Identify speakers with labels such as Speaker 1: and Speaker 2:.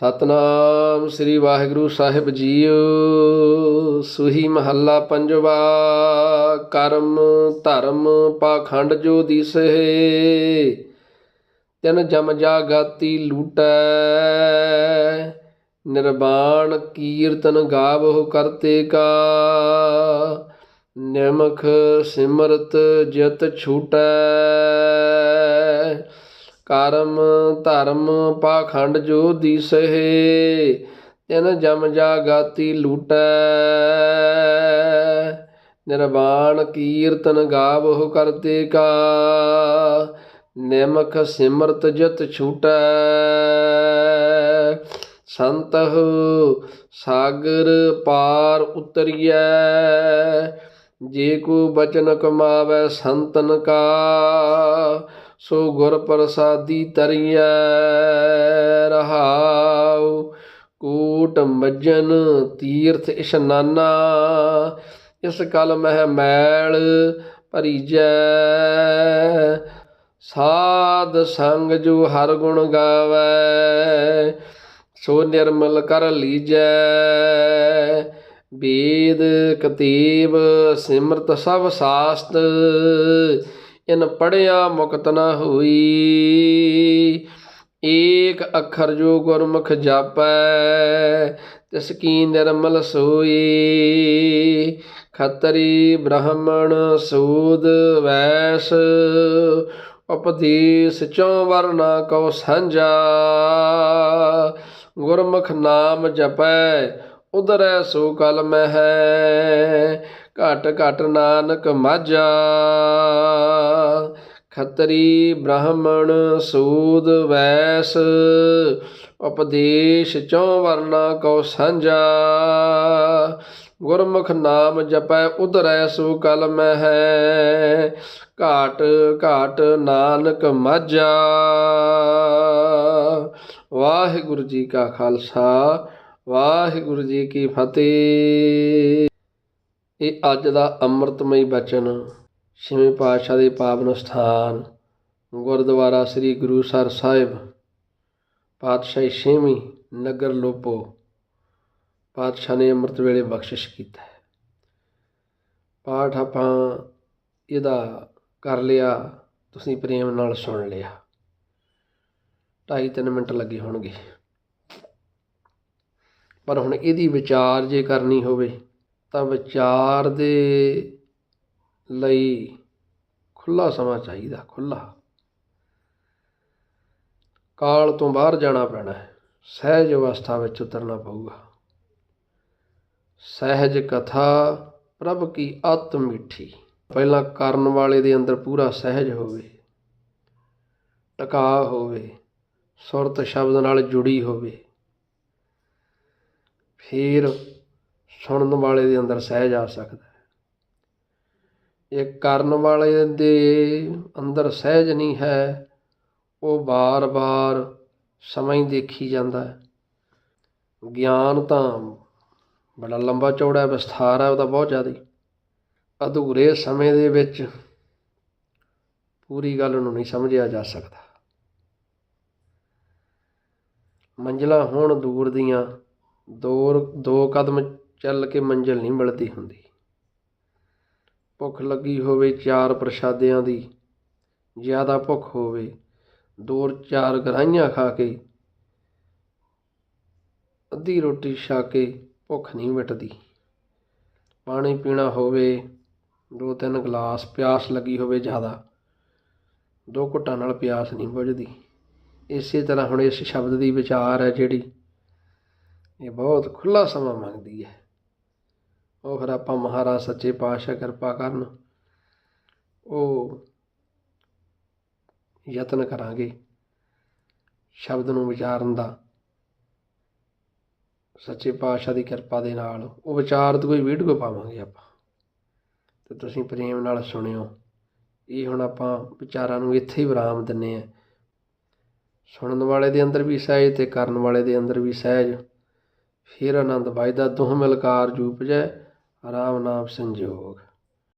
Speaker 1: ਸਤਨਾਮ ਸ੍ਰੀ ਵਾਹਿਗੁਰੂ ਸਾਹਿਬ ਜੀਓ। ਸੁਹੀ ਮਹੱਲਾ ਪੰਜਵਾ, ਕਰਮ ਧਰਮ ਪਾਖੰਡ ਜੋ ਦਿਸਹਿ ਤਿਨ ਜਮ ਜਾਗਾਤੀ ਲੂਟੈ, ਨਿਰਵਾਣ ਕੀਰਤਨ ਗਾਵਹੁ ਕਰਤੇ ਕਾ। ਨਿਮਖ ਸਿਮਰਤ ਜਤ ਛੂਟੈ ਕਰਮ ਧਰਮ ਪਾਖੰਡ ਜੋ ਦਿਸਹਿ, ਤਿਨ ਜਮ ਜਾਗਾਤੀ ਲੂਟੈ। ਨਿਰਵਾਣ ਕੀਰਤਨ ਗਾਵਹੁ ਕਰਤੇ ਕਾ, ਨਿਮਖ ਸਿਮਰਤ ਜਿਤ ਛੂਟੈ। ਸੰਤਹੁ ਸਾਗਰ ਪਾਰ ਉਤਰੀਐ, ਜੇ ਕੋ ਬਚਨ ਕਮਾਵੈ ਸੰਤਨ ਕਾ। ਸੋ ਗੁਰ ਪ੍ਰਸਾਦੀ ਤਰੀਐ ਰਹਾਉ। ਕੂਟ ਮੱਜਨ ਤੀਰਥ ਇਸ਼ਨਾਨਾ, ਇਸ ਕਲ ਮਹਿ ਮੈਲ ਭਰੀਜੈ। ਸਾਧ ਸੰਗ ਜੋ ਹਰ ਗੁਣ ਗਾਵੈ, ਸੋ ਨਿਰਮਲ ਕਰ ਲੀਜੈ। ਵੇਦ ਕਤੀਬ ਸਿਮਰਤ ਸਭ ਸਾਸਤ ਇਨ ਪੜਿਆ ਮੁਕਤ ਨ ਹੋਈ। ਏਕ ਅੱਖਰ ਜੋ ਗੁਰਮੁਖ ਜਾਪੈ, ਤਿਸ ਕੀ ਨਿਰਮਲ ਸੋਈ। ਖਤਰੀ ਬ੍ਰਾਹਮਣ ਸੂਦ ਵੈਸ, ਉਪਦੇਸ਼ ਚੋਂ ਵਰਨਾ ਕਉ ਸਾਂਝਾ। ਗੁਰਮੁਖ ਨਾਮ ਜਪੈ ਉਦਰੈ ਸੋ ਕਲ ਮਹਿ। ਘਟ ਘਟ ਨਾਨਕ ਮਾਝਾ। ਖਤਰੀ ਬ੍ਰਾਹਮਣ ਸੂਦ ਵੈਸ, ਉਪਦੇਸ਼ ਚੋਂ ਵਰਨਾ ਕਉ ਸਾਂਝਾ। ਗੁਰਮੁਖ ਨਾਮ ਜਪੈ ਉਦਰੈ ਸੋ ਕਲ ਮਹਿ। ਘਾਟ ਘਾਟ ਨਾਨਕ ਮਾਝਾ। ਵਾਹਿਗੁਰੂ ਜੀ ਕਾ ਖਾਲਸਾ, ਵਾਹਿਗੁਰੂ ਜੀ ਕੀ ਫਤਿਹ। ਇਹ ਅੱਜ ਦਾ ਅੰਮ੍ਰਿਤਮਈ ਬਚਨ ਛੇਵੇਂ ਪਾਤਸ਼ਾਹ ਦੇ ਪਾਵਨ ਸਥਾਨ, ਗੁਰਦੁਆਰਾ ਸ੍ਰੀ ਗੁਰੂਸਰ ਸਾਹਿਬ, ਪਾਤਸ਼ਾਹੀ ਛੇਵੀਂ ਨਗਰ ਲੋਪੋ, ਪਾਤਸ਼ਾਹ ਨੇ ਅੰਮ੍ਰਿਤ ਵੇਲੇ ਬਖਸ਼ਿਸ਼ ਕੀਤਾ ਹੈ। ਪਾਠ ਆਪਾਂ ਇਹਦਾ ਕਰ ਲਿਆ, ਤੁਸੀਂ ਪ੍ਰੇਮ ਨਾਲ ਸੁਣ ਲਿਆ। ਢਾਈ ਤਿੰਨ ਮਿੰਟ ਲੱਗੇ ਹੋਣਗੇ। ਪਰ ਹੁਣ ਇਹਦੀ ਵਿਚਾਰ ਜੇ ਕਰਨੀ ਹੋਵੇ ਤਾਂ ਵਿਚਾਰ ਦੇ ਲਈ ਖੁੱਲਾ ਸਮਾਂ ਚਾਹੀਦਾ ਖੁੱਲਾ ਕਾਲ ਤੋਂ ਬਾਹਰ ਜਾਣਾ ਪੈਣਾ ਹੈ, ਸਹਿਜ ਅਵਸਥਾ ਵਿੱਚ ਉਤਰਨਾ ਪਊਗਾ। ਸਹਿਜ ਕਥਾ ਪ੍ਰਭ ਕੀ ਅਤ ਮਿੱਠੀ। ਪਹਿਲਾਂ ਕਰਨ ਵਾਲੇ ਦੇ ਅੰਦਰ ਪੂਰਾ ਸਹਿਜ ਹੋਵੇ ਟਿਕਾ ਹੋਵੇ, ਸੁਰਤ ਸ਼ਬਦ ਨਾਲ ਜੁੜੀ ਹੋਵੇ। ਫਿਰ ਸੁਣਨ ਵਾਲੇ ਦੇ ਅੰਦਰ ਸਹਿਜ ਆ ਸਕਦਾ ਇਹ ਕਰਨ ਵਾਲੇ ਦੇ ਅੰਦਰ ਸਹਿਜ ਨਹੀਂ ਹੈ, ਉਹ ਬਾਰ-ਬਾਰ ਸਮਾਂ ਹੀ ਦੇਖੀ ਜਾਂਦਾ ਹੈ। ਗਿਆਨ ਤਾਂ ਬੜਾ ਲੰਬਾ ਚੌੜਾ ਵਿਸਥਾਰ ਹੈ ਉਹਦਾ ਬਹੁਤ ਜ਼ਿਆਦਾ ਅਧੂਰੇ ਸਮੇਂ ਦੇ ਵਿੱਚ ਪੂਰੀ ਗੱਲ ਨੂੰ ਨਹੀਂ ਸਮਝਿਆ ਜਾ ਸਕਦਾ। ਮੰਜ਼ਲਾਂ ਹੋਣ ਦੂਰ ਦੀਆਂ ਦੋ ਦੋ ਕਦਮ ਚੱਲ ਕੇ ਮੰਜ਼ਿਲ ਨਹੀਂ ਮਿਲਦੀ ਹੁੰਦੀ। ਭੁੱਖ ਲੱਗੀ ਹੋਵੇ ਚਾਰ ਪ੍ਰਸ਼ਾਦਿਆਂ ਦੀ, ਜ਼ਿਆਦਾ ਭੁੱਖ ਹੋਵੇ ਦੋ ਚਾਰ ਗਰਾਈਆਂ ਖਾ ਕੇ, ਅੱਧੀ ਰੋਟੀ ਛਾ ਕੇ ਭੁੱਖ ਨਹੀਂ ਮਿਟਦੀ। ਪਾਣੀ ਪੀਣਾ ਹੋਵੇ, ਦੋ ਤਿੰਨ ਗਲਾਸ ਪਿਆਸ ਲੱਗੀ ਹੋਵੇ ਜ਼ਿਆਦਾ, ਦੋ ਘੁੱਟਾਂ ਨਾਲ ਪਿਆਸ ਨਹੀਂ ਬੁਝਦੀ। ਇਸੇ ਤਰ੍ਹਾਂ ਹੁਣ ਇਸ ਸ਼ਬਦ ਦੀ ਵਿਚਾਰ ਹੈ ਜਿਹੜੀ ਇਹ ਬਹੁਤ ਖੁੱਲਾ ਸਮਾਂ ਮੰਗਦੀ ਹੈ। ਉਹ ਫਿਰ ਆਪਾਂ ਮਹਾਰਾਜ ਸੱਚੇ ਪਾਤਸ਼ਾਹ ਕਿਰਪਾ ਕਰਨ ਉਹ ਯਤਨ ਕਰਾਂਗੇ ਸ਼ਬਦ ਨੂੰ ਵਿਚਾਰਨ ਦਾ, ਸੱਚੇ ਪਾਤਸ਼ਾਹ ਦੀ ਕਿਰਪਾ ਦੇ ਨਾਲ। ਉਹ ਵਿਚਾਰ ਦੀ ਕੋਈ ਵੀਡੀਓ ਪਾਵਾਂਗੇ ਆਪਾਂ। ਤੇ ਤੁਸੀਂ ਪ੍ਰੇਮ ਨਾਲ ਸੁਣਿਓ। ਇਹ ਹੁਣ ਆਪਾਂ ਵਿਚਾਰਾਂ ਨੂੰ ਇੱਥੇ ਹੀ ਵਿਰਾਮ ਦਿੰਨੇ ਆ ਸੁਣਨ ਵਾਲੇ ਦੇ ਅੰਦਰ ਵੀ ਸਹਿਜ ਤੇ ਕਰਨ ਵਾਲੇ ਦੇ ਅੰਦਰ ਵੀ ਸਹਿਜ। ਫਿਰ ਆਨੰਦ ਵੱਜਦਾ ਦੋਹ ਮਿਲਕਾਰ ਜੂਪਜੈ ਰਾਮ ਨਾਮ ਸੰਜੋਗ।